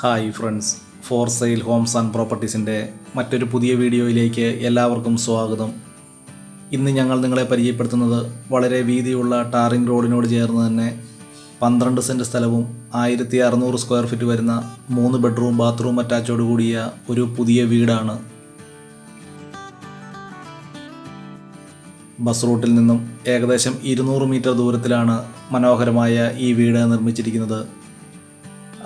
Hi friends. For sale homes and പ്രോപ്പർട്ടീസിന്റെ മറ്റൊരു പുതിയ വീഡിയോയിലേക്ക് എല്ലാവർക്കും സ്വാഗതം. ഇന്ന് ഞങ്ങൾ നിങ്ങളെ പരിചയപ്പെടുത്തുന്നത് വളരെ വീതിയുള്ള ടാറിംഗ് റോഡിനോട് ചേർന്ന് തന്നെ പന്ത്രണ്ട് സെന്റ് സ്ഥലവും ആയിരത്തി അറുന്നൂറ് സ്ക്വയർ ഫീറ്റ് വരുന്ന മൂന്ന് ബെഡ്റൂം ബാത്റൂം അറ്റാച്ചോട് കൂടിയ ഒരു പുതിയ വീടാണ്. ബസ് റൂട്ടിൽ നിന്നും ഏകദേശം ഇരുന്നൂറ് മീറ്റർ ദൂരത്തിലാണ് മനോഹരമായ ഈ വീട് നിർമ്മിച്ചിരിക്കുന്നത്.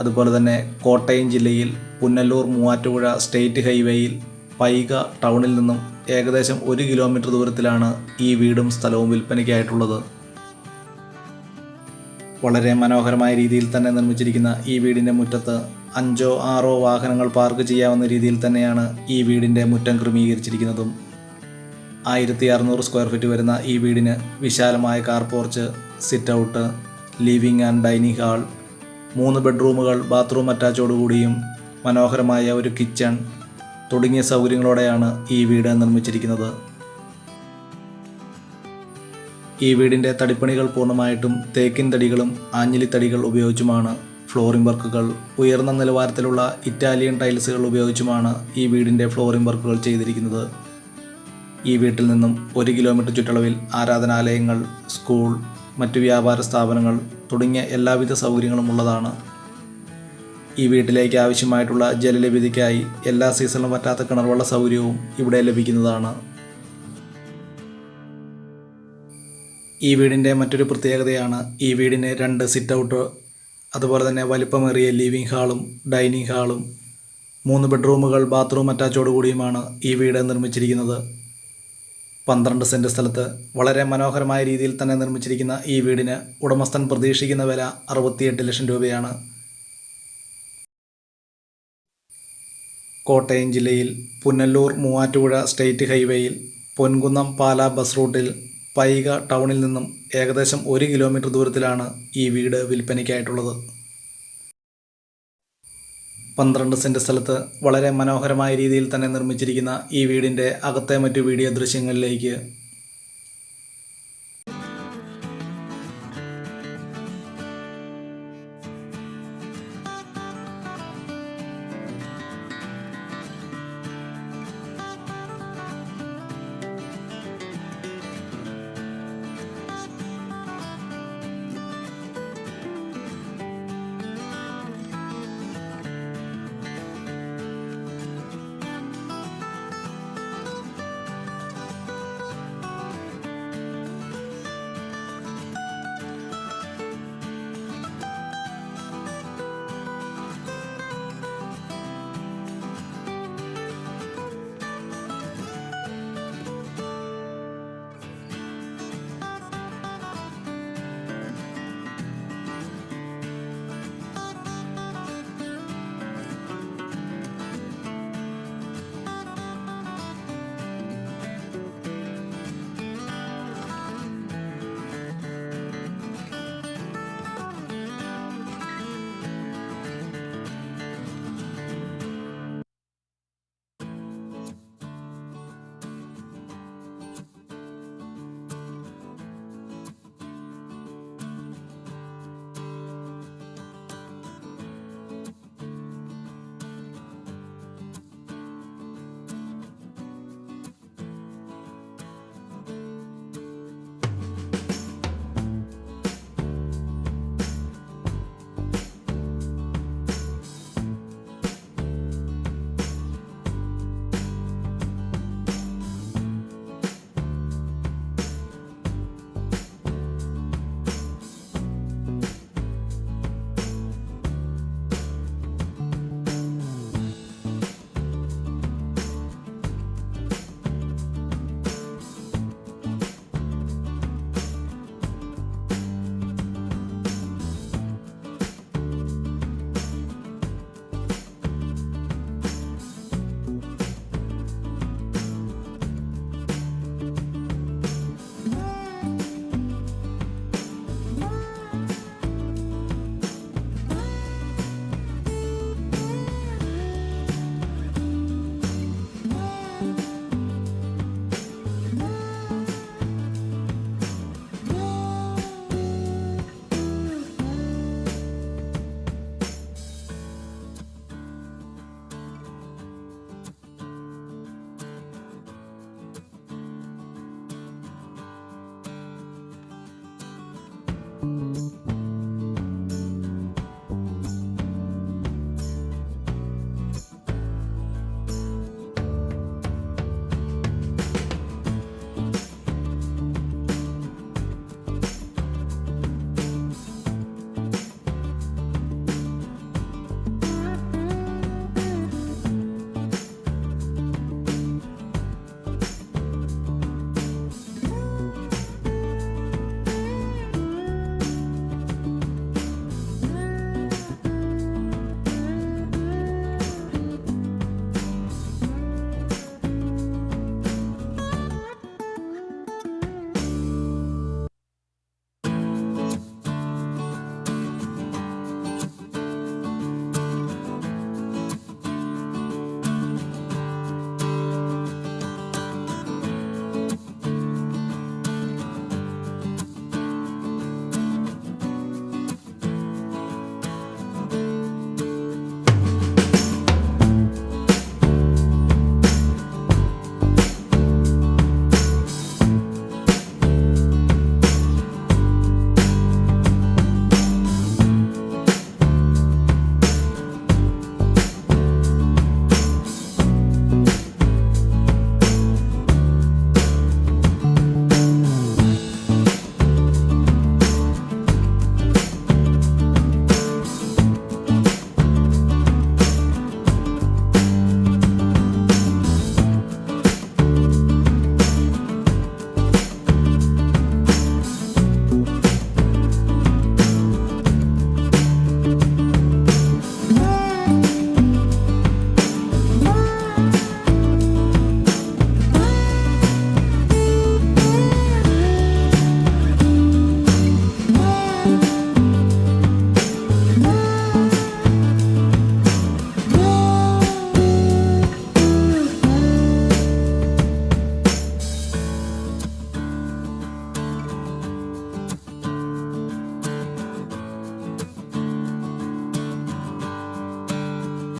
അതുപോലെ തന്നെ കോട്ടയം ജില്ലയിൽ പുന്നല്ലൂർ മൂവാറ്റുപുഴ സ്റ്റേറ്റ് ഹൈവേയിൽ പൈക ടൗണിൽ നിന്നും ഏകദേശം ഒരു കിലോമീറ്റർ ദൂരത്തിലാണ് ഈ വീടും സ്ഥലവും വിൽപ്പനയ്ക്കായിട്ടുള്ളത്. വളരെ മനോഹരമായ രീതിയിൽ തന്നെ നിർമ്മിച്ചിരിക്കുന്ന ഈ വീടിന്റെ മുറ്റത്ത് അഞ്ചോ ആറോ വാഹനങ്ങൾ പാർക്ക് ചെയ്യാവുന്ന രീതിയിൽ തന്നെയാണ് ഈ വീടിന്റെ മുറ്റം ക്രമീകരിച്ചിരിക്കുന്നതും. ആയിരത്തി അറുന്നൂറ് സ്ക്വയർ ഫീറ്റ് വരുന്ന ഈ വീടിന് വിശാലമായ car porch sit out living and dining hall മൂന്ന് ബെഡ്റൂമുകൾ ബാത്റൂം അറ്റാച്ചോടുകൂടിയും മനോഹരമായ ഒരു കിച്ചൺ തുടങ്ങിയ സൗകര്യങ്ങളോടെയാണ് ഈ വീട് നിർമ്മിച്ചിരിക്കുന്നത്. ഈ വീടിന്റെ തടിപ്പണികൾ പൂർണമായിട്ടും തേക്കിൻ തടികളും ആഞ്ഞിലിത്തടികൾ ഉപയോഗിച്ചുമാണ് ഫ്ലോറിംഗ് വർക്കുകൾ. ഉയർന്ന നിലവാരത്തിലുള്ള ഇറ്റാലിയൻ ടൈൽസുകൾ ഉപയോഗിച്ചുമാണ് ഈ വീടിന്റെ ഫ്ലോറിംഗ് വർക്കുകൾ ചെയ്തിരിക്കുന്നത്. ഈ വീട്ടിൽ നിന്നും ഒരു കിലോമീറ്റർ ചുറ്റളവിൽ ആരാധനാലയങ്ങൾ സ്കൂൾ മറ്റു വ്യാപാര സ്ഥാപനങ്ങൾ തുടങ്ങിയ എല്ലാവിധ സൗകര്യങ്ങളും ഉള്ളതാണ്. ഈ വീട്ടിലേക്ക് ആവശ്യമായിട്ടുള്ള ജലലഭ്യതയ്ക്കായി എല്ലാ സീസണിലും പറ്റാത്ത കിണർവെള്ള സൗകര്യവും ഇവിടെ ലഭിക്കുന്നതാണ്. ഈ വീടിന്റെ മറ്റൊരു പ്രത്യേകതയാണ് ഈ വീടിന് രണ്ട് സിറ്റ് ഔട്ട് അതുപോലെ തന്നെ വലിപ്പമേറിയ ലിവിംഗ് ഹാളും ഡൈനിങ് ഹാളും മൂന്ന് ബെഡ്റൂമുകൾ ബാത്റൂം അറ്റാച്ചോടുകൂടിയുമാണ് ഈ വീട് നിർമ്മിച്ചിരിക്കുന്നത്. പന്ത്രണ്ട് സെന്റ് സ്ഥലത്ത് വളരെ മനോഹരമായ രീതിയിൽ തന്നെ നിർമ്മിച്ചിരിക്കുന്ന ഈ വീടിന് ഉടമസ്ഥൻ പ്രതീക്ഷിക്കുന്ന വില അറുപത്തിയെട്ട് ലക്ഷം രൂപയാണ്. കോട്ടയം ജില്ലയിൽ പുന്നല്ലൂർ മൂവാറ്റുപുഴ സ്റ്റേറ്റ് ഹൈവേയിൽ പൊൻകുന്നം പാല ബസ് റൂട്ടിൽ പൈക ടൗണിൽ നിന്നും ഏകദേശം ഒരു കിലോമീറ്റർ ദൂരത്തിലാണ് ഈ വീട് വിൽപ്പനയ്ക്കായിട്ടുള്ളത്. പന്ത്രണ്ട് സെന്റ് സ്ഥലത്ത് വളരെ മനോഹരമായ രീതിയിൽ തന്നെ നിർമ്മിച്ചിരിക്കുന്ന ഈ വീടിന്റെ അകത്തെ മറ്റു വീഡിയോ ദൃശ്യങ്ങളിലേക്ക്